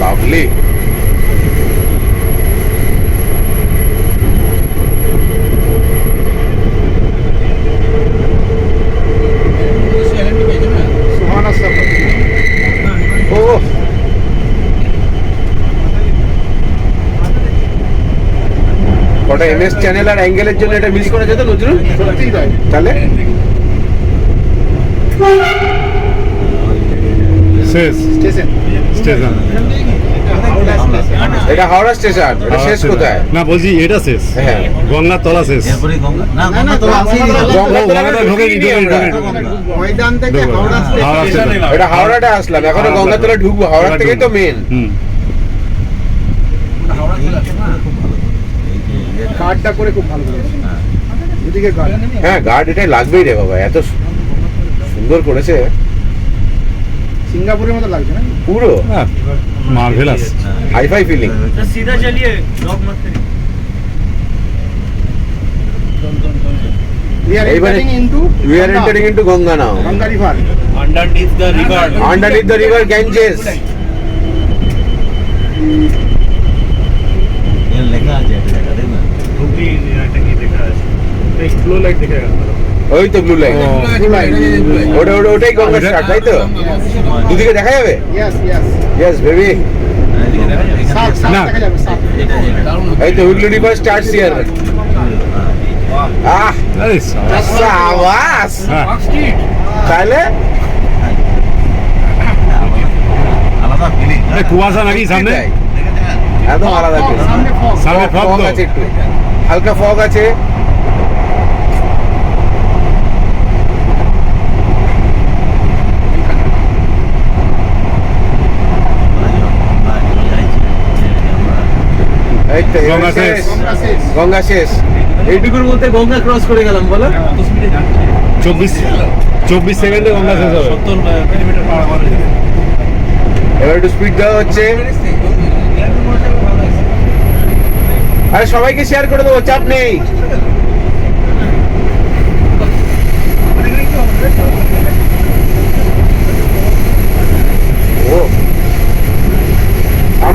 Lovely Suhana সফর। ও কটা MS channel আর অ্যাঙ্গেলের জন্য এটা মিস করা যেত নজরুল সত্যিই তাই। তাহলে শেষ Station. স্টেশন। এটা হাওড়া স্টেশন এটা শেষ কোথায়? না বলছি এটা শেষ। হ্যাঁ। গঙ্গার তলা শেষ। এটা হাওড়াটা আসলাম। এখনও ঢুকবো হাওড়া থেকেই তো মেন হুম হাওড়া চলে আসে না খুব ভালো এই যে ইয়েটা- কার্ডটা করে খুব ভালো হ্যাঁ। হ্যাঁ গার্ড এটাই লাগবেই রে বাবা। এত সুন্দর করেছে। সিঙ্গাপুরের মতো লাগছে না পুরো মার্ভেলাস হাই ফাই ফিলিং সিধা চলিয়ে ব্লগ মত করি We are entering into we are entering into Ganga now. Ganga river. Underneath the river. Underneath the river Ganges. লেখা আছে এটা লেখা দেন না খুবই এটা কি লেখা আছে এক্সপ্লোর লাইক দেখা গেল ওই তো ব্লু লাইন ওটা ওটা ওটাই গঙ্গা স্টার্ট তাই তো? দুদিকে দেখা যাবে? ইয়েস বেবি না। এই তো Hooghly river starts here ah সাবাস। হ্যাঁ। তাহলে? এই কুয়াশা নাকি সামনে। একদম আলাদা। সামনে ফগ আছে একটু। হালকা ফগ আছে এই তো এবার গঙ্গা শেষ। গঙ্গা এইটুকুর মধ্যে গঙ্গা ক্রস করে গেলাম বলো। চব্বিশ চব্বিশ সেকেন্ডে গঙ্গা শেষ হবে। সত্তর কিলোমিটার পার আওয়ার এবার একটু স্পিড দেওয়া হচ্ছে। আরে সবাইকে শেয়ার করে দেবো চাপ নেই।